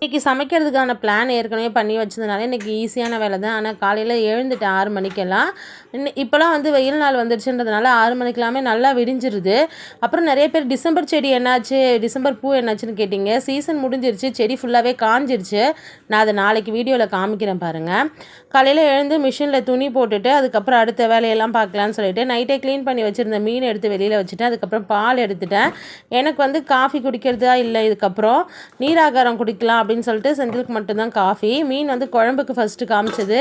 இன்றைக்கி சமைக்கிறதுக்கான பிளான் ஏற்கனவே பண்ணி வச்சதுனால இன்றைக்கி ஈஸியான வேலை தான். ஆனால் காலையில் எழுந்துட்டேன் ஆறு மணிக்கெல்லாம். இன்னும் இப்போலாம் வந்து வெயில் நாள் வந்துடுச்சுன்றதுனால ஆறு மணிக்கெல்லாமே நல்லா விடிஞ்சிருது. அப்புறம் நிறைய பேர் டிசம்பர் செடி என்னாச்சு டிசம்பர் பூ என்னாச்சுன்னு கேட்டிங்க. சீசன் முடிஞ்சிருச்சு செடி ஃபுல்லாகவே காஞ்சிருச்சு. நான் அதை நாளைக்கு வீடியோவில் காமிக்கிறேன் பாருங்கள் காலையில் எழுந்து மிஷினில் துணி போட்டுட்டு அதுக்கப்புறம் அடுத்த வேலையெல்லாம் பார்க்கலான்னு சொல்லிட்டு நைட்டே க்ளீன் பண்ணி வச்சுருந்த மீன் எடுத்து வெளியில் வச்சுட்டு அதுக்கப்புறம் பால் எடுத்துட்டேன். எனக்கு வந்து காஃபி குடிக்கிறதா இல்லை இதுக்கப்புறம் நீராகாரம் குடிக்கலாம் அப்படின்னு சொல்லிட்டு செந்திலுக்கு மட்டும்தான் காஃபி மீன் வந்து குழம்புக்கு ஃபஸ்ட்டு காமிச்சது.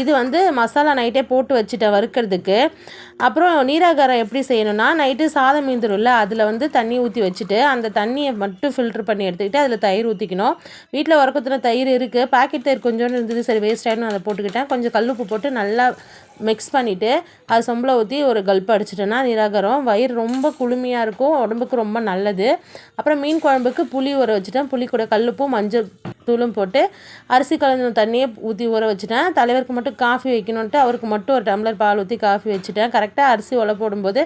இது வந்து மசாலா நைட்டே போட்டு வச்சுட்டேன் வறுக்கிறதுக்கு. அப்புறம் நீராகாரம் எப்படி செய்யணும்னா நைட்டு சாதம் மீந்துரும்ல அதில் வந்து தண்ணி ஊற்றி வச்சுட்டு அந்த தண்ணியை மட்டும் ஃபில்ட்ரு பண்ணி எடுத்துக்கிட்டு அதில் தயிர் ஊற்றிக்கணும் வீட்டில் உரக்கத்துல தயிர் இருக்குது பாக்கெட் தயிர் கொஞ்சோண்டு இருந்தது சரி வேஸ்ட் ஆகிடும் அதை போட்டுக்கிட்டேன். கொஞ்சம் கல்லுப்பு போட்டு நல்லா மிக்ஸ் பண்ணிவிட்டு அது சொம்பில் ஊற்றி ஒரு கல்ப்பு அடிச்சிட்டேன்னா நிராகரம். வயிறு ரொம்ப குளுமையாக இருக்கும் உடம்புக்கு ரொம்ப நல்லது. அப்புறம் மீன் குழம்புக்கு புளி ஊற வச்சுட்டேன். புளி கூட கல்லுப்பும் மஞ்சள் தூளும் போட்டு அரிசி கலந்த தண்ணியை ஊற்றி ஊற வச்சுட்டேன். தலைவருக்கு மட்டும் காஃபி வைக்கணுன்ட்டு அவருக்கு மட்டும் ஒரு டம்ளர் பால் ஊற்றி காஃபி வச்சுட்டேன். கரெக்டாக அரிசி உலை போடும்போது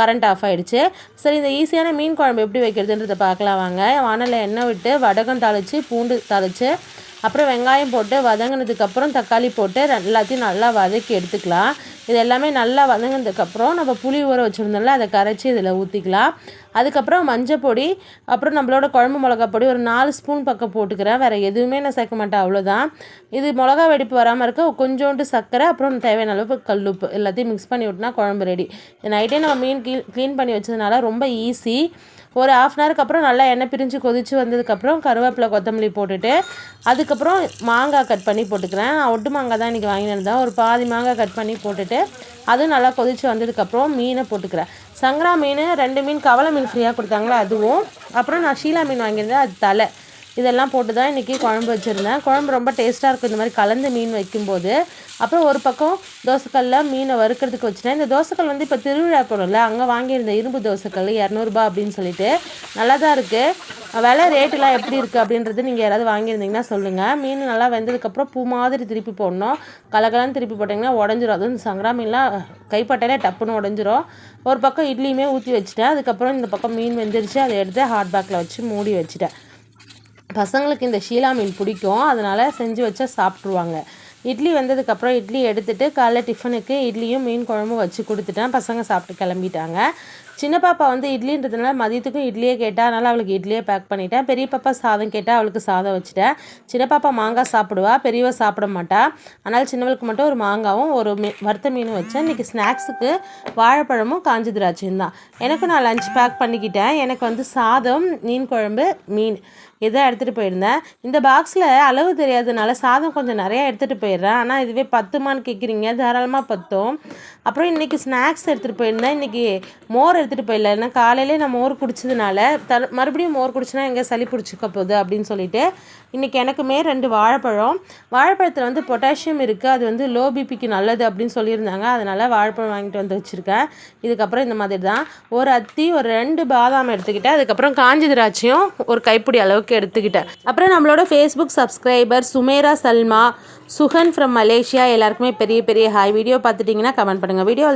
கரண்ட் ஆஃப் ஆகிடுச்சு சரி இந்த ஈஸியான மீன் குழம்பு எப்படி வைக்கிறதுன்றதை பார்க்கலாம் வாங்க. வானலில் எண்ணெய் விட்டு வடகம் தாளித்து பூண்டு தாளித்து அப்புறம் வெங்காயம் போட்டு வதங்கினதுக்கப்புறம் தக்காளி போட்டு எல்லாத்தையும் நல்லா வதக்கி எடுத்துக்கலாம். இது எல்லாமே நல்லா வதங்கினதுக்கப்புறம் நம்ம புளி ஊற வச்சுருந்தோம்ல அதை கரைச்சி இதில் ஊற்றிக்கலாம் அதுக்கப்புறம் மஞ்சள் பொடி அப்புறம் நம்மளோட குழம்பு மிளகா பொடி ஒரு நாலு ஸ்பூன் பக்கம் போட்டுக்கிறேன். வேறு எதுவுமே நான் சேர்க்க மாட்டேன் அவ்வளோதான் இது மிளகா வெடிப்பு வராமல் இருக்க கொஞ்சோண்டு சர்க்கரை அப்புறம் தேவையான அளவு கல்லுப்பு எல்லாத்தையும் மிக்ஸ் பண்ணி விட்டுனா குழம்பு ரெடி நைட்டே நம்ம மீன் க்ளீன் க்ளீன் பண்ணி வச்சதுனால ரொம்ப ஈஸி ஒரு ஆஃப் அன் ஹவருக்கு அப்புறம் நல்லா எண்ணெய் பிரிஞ்சு கொதித்து வந்ததுக்கப்புறம் கருவேப்பிலை கொத்தமல்லி போட்டுட்டு அதுக்கப்புறம் மாங்காய் கட் பண்ணி போட்டுக்கிறேன். ஒட்டு மாங்காய் தான் இன்றைக்கி வாங்கினேன் ஒரு பாதி மாங்காய் கட் பண்ணி போட்டுட்டு அதுவும் நல்லா கொதித்து வந்ததுக்கப்புறம் மீனை போட்டுக்கிறேன். சங்கரா மீன் ரெண்டு மீன் கவலை மீன் ஃப்ரீயாக கொடுத்தாங்களா அதுவும். அப்புறம் நான் ஷீலா மீன் வாங்கியிருந்தேன். அது தலை. இதெல்லாம் போட்டு தான் இன்றைக்கி குழம்பு வச்சுருந்தேன். குழம்பு ரொம்ப டேஸ்ட்டாக இருக்கும். இந்த மாதிரி கலந்து மீன் வைக்கும்போது. அப்புறம் ஒரு பக்கம் தோசைக்கல்லில் மீனை வறுக்கிறதுக்கு வச்சுட்டேன். இந்த தோசைக்கல் வந்து இப்போ திருவிழா போடும்ல அங்கே வாங்கியிருந்த இரும்பு தோசைக்கல் இரநூறுபா அப்படின்னு சொல்லிட்டு. நல்லா தான் இருக்குது விலை ரேட்டெலாம் எப்படி இருக்குது அப்படின்றது நீங்கள் யாராவது வாங்கியிருந்தீங்கன்னா சொல்லுங்கள் மீன் நல்லா வெந்ததுக்கப்புறம் பூ மாதிரி திருப்பி போடணும். கலகலன்னு திருப்பி போட்டிங்கன்னா உடஞ்சிரும். அதுவும் சங்கரா மீன்லாம் கைப்பட்டாலே டப்புன்னு உடஞ்சிரும். ஒரு பக்கம் இட்லியுமே ஊற்றி வச்சுட்டேன். அதுக்கப்புறம் இந்த பக்கம் மீன் வெந்துருச்சு. அதை எடுத்து ஹாட் பேக்கில் வச்சு மூடி வச்சுட்டேன். பசங்களுக்கு இந்த ஷீலா மீன் பிடிக்கும். அதனால் செஞ்சு வச்சா சாப்பிட்ருவாங்க இட்லி வந்ததுக்கப்புறம் இட்லி எடுத்துகிட்டு காலைல டிஃபனுக்கு இட்லியும் மீன் குழம்பும் வச்சு கொடுத்துட்டேன். பசங்க சாப்பிட்டு கிளம்பிட்டாங்க. சின்ன பாப்பா வந்து இட்லின்றதுனால மதியத்துக்கும் இட்லியே கேட்டால் அதனால் அவளுக்கு இட்லியே பேக் பண்ணிட்டேன். பெரிய பாப்பா சாதம் கேட்டால் அவளுக்கு சாதம் வச்சுட்டேன். சின்ன பாப்பா மாங்காய் சாப்பிடுவா பெரியவ சாப்பிட மாட்டா. அதனால் சின்னவளுக்கு மட்டும் ஒரு மாங்காவும் ஒரு மீ வறுத்த மீனும் வச்சேன். இன்றைக்கி ஸ்நாக்ஸுக்கு வாழைப்பழமும் காஞ்சி திராட்சையும் தான். எனக்கும் நான் லஞ்ச் பேக் பண்ணிக்கிட்டேன். எனக்கு வந்து சாதம் மீன் குழம்பு மீன் இதை எடுத்துகிட்டு போயிருந்தேன். இந்த பாக்ஸில் அளவு தெரியாததுனால சாதம் கொஞ்சம் நிறையா எடுத்துகிட்டு போயிடுறேன். ஆனால் இதுவே பத்துமான்னு கேட்குறீங்க தாராளமாக பத்தும். அப்புறம் இன்றைக்கி ஸ்நாக்ஸ் எடுத்துகிட்டு போயிருந்தேன். இன்றைக்கி மோர் எடுத்துகிட்டு போயிடல. ஏன்னா காலையிலே நான் மோர் குடிச்சதுனால த மறுபடியும் மோர் குடிச்சுனா எங்கே சளி பிடிச்சிக்க போகுது அப்படின்னு சொல்லிட்டு இன்றைக்கி எனக்குமே ரெண்டு வாழைப்பழம். வாழைப்பழத்தில் வந்து பொட்டாசியம் இருக்குது அது வந்து லோ பிபிக்கு நல்லது அப்படின்னு சொல்லியிருந்தாங்க. அதனால் வாழைப்பழம் வாங்கிட்டு வந்து வச்சுருக்கேன். இதுக்கப்புறம் இந்த மாதிரி தான் ஒரு அத்தி ஒரு ரெண்டு பாதாம் எடுத்துக்கிட்டேன். அதுக்கப்புறம் காஞ்சி திராட்சையும் ஒரு கைப்பிடி அளவுக்கு எடுத்துக்கிட்டேன். அப்புறம் நம்மளோட Facebook subscriber Sumera Salma Suhan from Malaysia. எல்லாருக்குமே பெரிய பெரிய ஹாய் வீடியோ பார்த்துட்டிங்கன்னா கமெண்ட் பண்ணுங்கள் வீடியோ